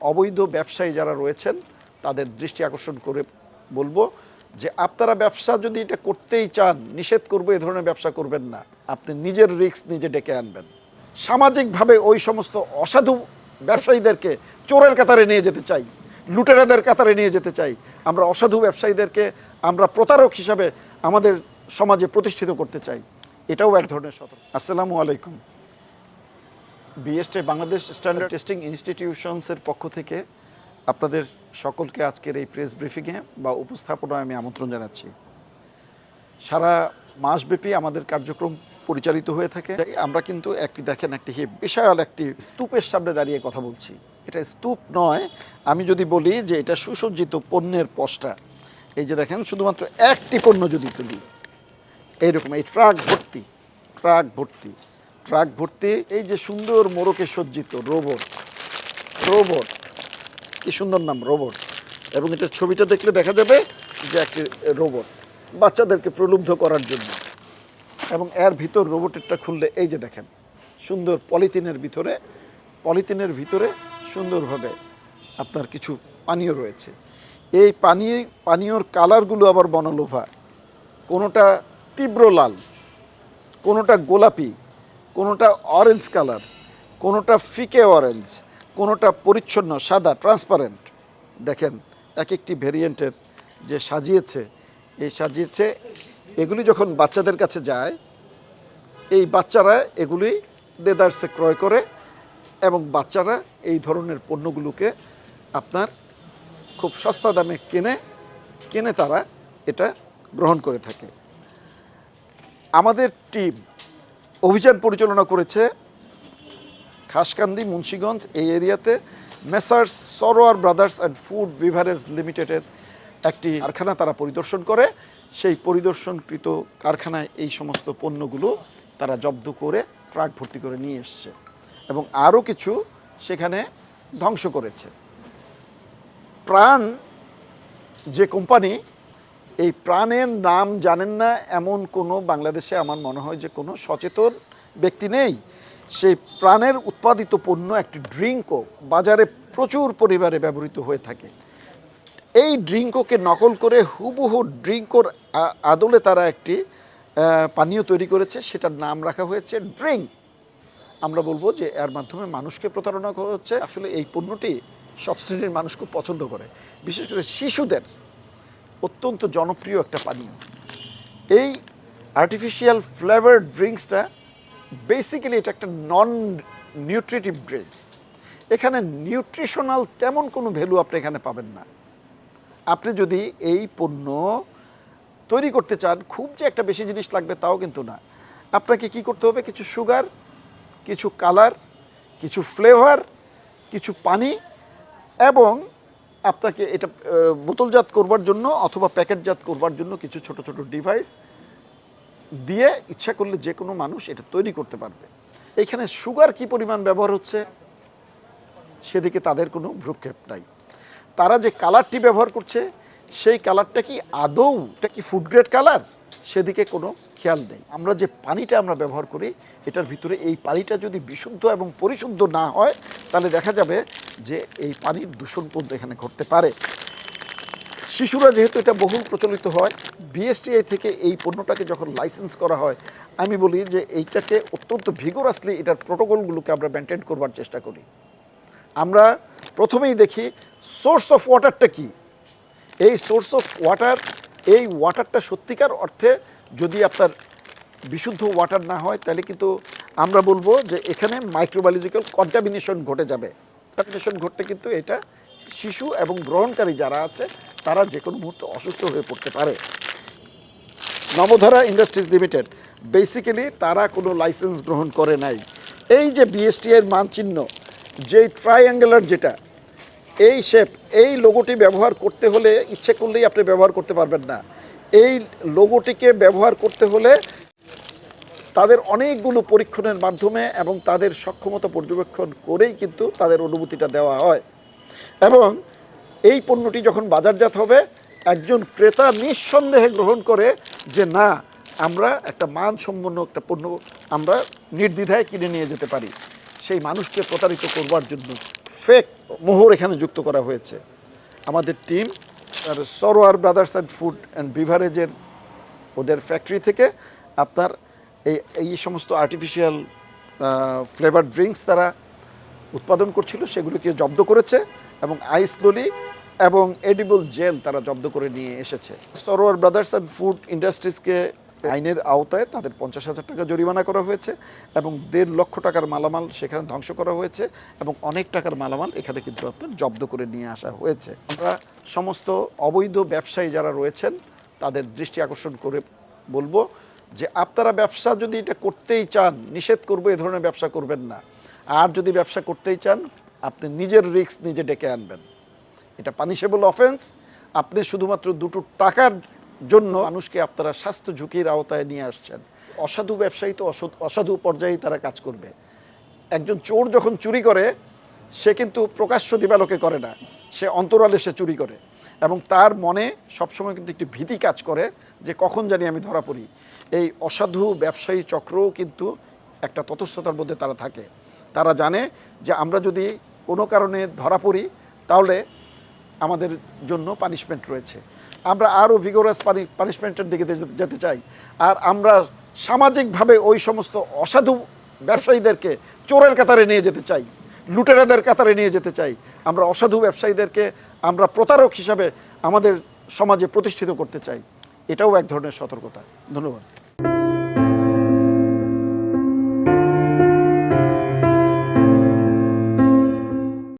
অবৈধ ব্যবসায়ী যারা রয়েছেন, তাদের দৃষ্টি আকর্ষণ করে বলব যে আপনারা ব্যবসা যদি এটা করতেই চান, নিষেধ করব, এ ধরনের ব্যবসা করবেন না। আপনি নিজের রিস্ক নিজে ডেকে আনবেন। সামাজিকভাবে ওই সমস্ত অসাধু ব্যবসায়ীদেরকে চোরের কাতারে নিয়ে যেতে চাই, লুটেরাদের কাতারে নিয়ে যেতে চাই। আমরা অসাধু ব্যবসায়ীদেরকে আমরা প্রতারক হিসাবে আমাদের সমাজে প্রতিষ্ঠিত করতে চাই। এটাও এক ধরনের সতর্ক। আসসালামু আলাইকুম। বিএসটি বাংলাদেশ স্ট্যান্ডার্ড টেস্টিং ইনস্টিটিউশনসের পক্ষ থেকে আপনাদের সকলকে আজকের এই প্রেস ব্রিফিংয়ে বা উপস্থাপনায় আমি আমন্ত্রণ জানাচ্ছি। সারা মাসব্যাপী আমাদের কার্যক্রম পরিচালিত হয়ে থাকে। আমরা কিন্তু একটি দেখেন একটি বিশাল একটি স্তূপের সামনে দাঁড়িয়ে কথা বলছি। এটা স্তূপ নয়, আমি যদি বলি যে এটা সুসজ্জিত পণ্যের পশটা। এই যে দেখেন, শুধুমাত্র একটি পণ্য যদি তুলি, এইরকম, এই ট্রাক ভর্তি ট্রাক ভর্তি। ট্রাক ভর্তি। এই যে সুন্দর মোড়কে সজ্জিত রোবট। রোবট। কি সুন্দর নাম, রোবট। এবং এটার ছবিটা দেখলে দেখা যাবে যে একটি রোবট, বাচ্চাদেরকে প্রলুব্ধ করার জন্য। এবং এর ভিতর রোবটেরটা খুললে, এই যে দেখেন, সুন্দর পলিথিনের ভিতরে পলিথিনের ভিতরে সুন্দরভাবে আপনার কিছু পানীয় রয়েছে। এই পানি পানীয়র কালারগুলো আবার বনলোভা। কোনোটা তীব্র লাল, কোনোটা গোলাপি কোনোটা অরেঞ্জ কালার কোনোটা ফিকে অরেঞ্জ কোনোটা পরিচ্ছন্ন, সাদা ট্রান্সপারেন্ট দেখেন এক একটি ভেরিয়েন্টের যে সাজিয়েছে, এই সাজিয়েছে, এগুলি যখন বাচ্চাদের কাছে যায়, এই বাচ্চারা এগুলি দেদার্সে ক্রয় করে এবং বাচ্চারা এই ধরনের পণ্যগুলোকে আপনার খুব সস্তা দামে কেনে, কিনে তারা এটা গ্রহণ করে থাকে। আমাদের টিম অভিযান পরিচালনা করেছে খাসকান্দি, মুন্সীগঞ্জ এই এরিয়াতে messrs Sarowar brothers and food beverage লিমিটেডের একটি কারখানা তারা পরিদর্শন করে। সেই পরিদর্শনকৃত কারখানায় এই সমস্ত পণ্যগুলো তারা জব্দ করে, ট্রাক ভর্তি করে নিয়ে এসছে এবং আরও কিছু সেখানে ধ্বংস করেছে। প্রাণ যে কোম্পানি এই প্রাণের নাম জানেন না এমন কোনো বাংলাদেশে আমার মনে হয় যে কোনো সচেতন ব্যক্তি নেই। সেই প্রাণের উৎপাদিত পণ্য একটি ড্রিঙ্কও বাজারে প্রচুর পরিমাণে ব্যবহৃত হয়ে থাকে। এই ড্রিঙ্কোকে নকল করে হুবহু ড্রিঙ্কর আদলে তারা একটি পানীয় তৈরি করেছে, সেটার নাম রাখা হয়েছে ড্রিঙ্ক। আমরা বলব যে এর মাধ্যমে মানুষকে প্রতারণা করা হচ্ছে। আসলে এই পণ্যটি সব শ্রেণির মানুষ খুব পছন্দ করে। বিশেষ করে শিশুদের। অত্যন্ত জনপ্রিয় একটা পানীয়। এই আর্টিফিশিয়াল ফ্লেভার ড্রিঙ্কসটা বেসিক্যালি এটা একটা নন নিউট্রিটিভ ড্রিঙ্কস এখানে নিউট্রিশনাল তেমন কোনো ভ্যালু আপনি এখানে পাবেন না। আপনি যদি এই পণ্য তৈরি করতে চান, খুব যে একটা বেশি জিনিস লাগবে তাও কিন্তু না। আপনাকে কি করতে হবে? কিছু সুগার কিছু কালার কিছু ফ্লেভার কিছু পানি এবং আপনাকে এটা বোতলজাত করবার জন্য অথবা প্যাকেটজাত করবার জন্য কিছু ছোট ছোট ডিভাইস দিয়ে ইচ্ছা করলে যে কোনো মানুষ এটা তৈরি করতে পারবে। এখানে সুগার কি পরিমাণ ব্যবহার হচ্ছে? সেদিকে তাদের কোনো ভ্রুক্ষেপ নাই। তারা যে কালারটি ব্যবহার করছে, সেই কালারটা কি আদৌ, এটা কি ফুড গ্রেড কালার সেদিকে কোনো খেয়াল নেই। আমরা যে পানিটা আমরা ব্যবহার করি, এটার ভিতরে এই পানিটা যদি বিশুদ্ধ এবং পরিশুদ্ধ না হয়, তাহলে দেখা যাবে যে এই পানির দূষণ পর্যন্ত এখানে ঘটতে পারে। শিশুরা যেহেতু এটা বহুল প্রচলিত হয় বিএসটিআই থেকে এই পণ্যটাকে যখন লাইসেন্স করা হয়, আমি বলি যে এইটাকে অত্যন্ত ভিগোরাসলি এটার প্রোটোকলগুলোকে আমরা মেনটেন করবার চেষ্টা করি। আমরা প্রথমেই দেখি সোর্স অফ ওয়াটারটা কি? এই সোর্স অফ ওয়াটার এই ওয়াটারটা সত্যিকার অর্থে যদি আপনার বিশুদ্ধ ওয়াটার না হয়, তাহলে কিন্তু আমরা বলব যে এখানে মাইক্রোবায়োলজিক্যাল কন্টামিনেশন ঘটে যাবে। কন্টামিনেশন ঘটতে কিন্তু এটা শিশু এবং গ্রহণকারী যারা আছে, তারা যে কোনো মুহূর্তে অসুস্থ হয়ে পড়তে পারে। নবধারা ইন্ডাস্ট্রিজ লিমিটেড বেসিক্যালি তারা কোনো লাইসেন্স গ্রহণ করে নাই। এই যে বিএসটি এর মানচিহ্ন, যেই ট্রাইঅ্যাঙ্গেলার যেটা, এই শেপ এই লোগোটি ব্যবহার করতে হলে ইচ্ছে করলেই আপনি ব্যবহার করতে পারবেন না। এই লোগোটিকে ব্যবহার করতে হলে তাদের অনেকগুলো পরীক্ষণের মাধ্যমে এবং তাদের সক্ষমতা পর্যবেক্ষণ করেই কিন্তু তাদের অনুমতিটা দেওয়া হয়। এবং এই পণ্যটি যখন বাজারজাত হবে, একজন ক্রেতা নিঃসন্দেহে গ্রহণ করে যে, না, আমরা একটা মানসম্পন্ন একটা পণ্য আমরা নির্দ্বিধায় কিনে নিয়ে যেতে পারি। সেই মানুষকে প্রতারিত করবার জন্য ফেক মোহর এখানে যুক্ত করা হয়েছে। আমাদের টিম তার Sarowar brothers and food and বিভারেজের ওদের ফ্যাক্টরি থেকে আপনার এই এই সমস্ত আর্টিফিশিয়াল ফ্লেভার ড্রিঙ্কস তারা উৎপাদন করছিল, সেগুলোকে জব্দ করেছে এবং আইস লোলি এবং এডিবল জেল তারা জব্দ করে নিয়ে এসেছে। সরোয়ার ব্রাদার্স অ্যান্ড ফুড ইন্ডাস্ট্রিজকে আইনের আওতায় তাদের পঞ্চাশ হাজার টাকা জরিমানা করা হয়েছে এবং দেড় লক্ষ টাকার মালামাল সেখানে ধ্বংস করা হয়েছে এবং অনেক টাকার মালামাল এখানে কিন্তু আপনার জব্দ করে নিয়ে আসা হয়েছে। আমরা সমস্ত অবৈধ ব্যবসায়ী যারা রয়েছেন, তাদের দৃষ্টি আকর্ষণ করে বলব যে আপনারা ব্যবসা যদি এটা করতেই চান, নিষেধ করব, এ ধরনের ব্যবসা করবেন না। আর যদি ব্যবসা করতেই চান, আপনি নিজের রিস্ক নিজে ডেকে আনবেন। এটা পানিশেবল অফেন্স আপনি শুধুমাত্র দুটো টাকার জন্য মানুষকে আপনারা স্বাস্থ্য ঝুঁকির আওতায় নিয়ে আসছেন। অসাধু ব্যবসায়ী তো অসাধু পর্যায়ে তারা কাজ করবে। একজন চোর যখন চুরি করে, সে কিন্তু প্রকাশ্য দিবালোকে করে না। সে অন্তরালে সে চুরি করে এবং তার মনে সবসময় কিন্তু একটি ভীতি কাজ করে যে কখন জানি আমি ধরা পড়ি। এই অসাধু ব্যবসায়ী চক্রও কিন্তু একটা ততস্থতার মধ্যে তারা থাকে। তারা জানে যে আমরা যদি কোনো কারণে ধরা পড়ি, তাহলে আমাদের জন্য পানিশমেন্ট রয়েছে। আমরা আরও ভিগোরাস পানিশমেন্টের দিকে যেতে- যেতে চাই। আর আমরা সামাজিকভাবে ওই সমস্ত অসাধু ব্যবসায়ীদেরকে চোরের কাতারে নিয়ে যেতে চাই, লুটেরাদের কাতারে নিয়ে যেতে চাই। আমরা অসাধু ব্যবসায়ীদেরকে আমরা প্রতারক হিসাবে আমাদের সমাজে প্রতিষ্ঠিত করতে চাই। এটাও এক ধরনের সতর্কতা। ধন্যবাদ।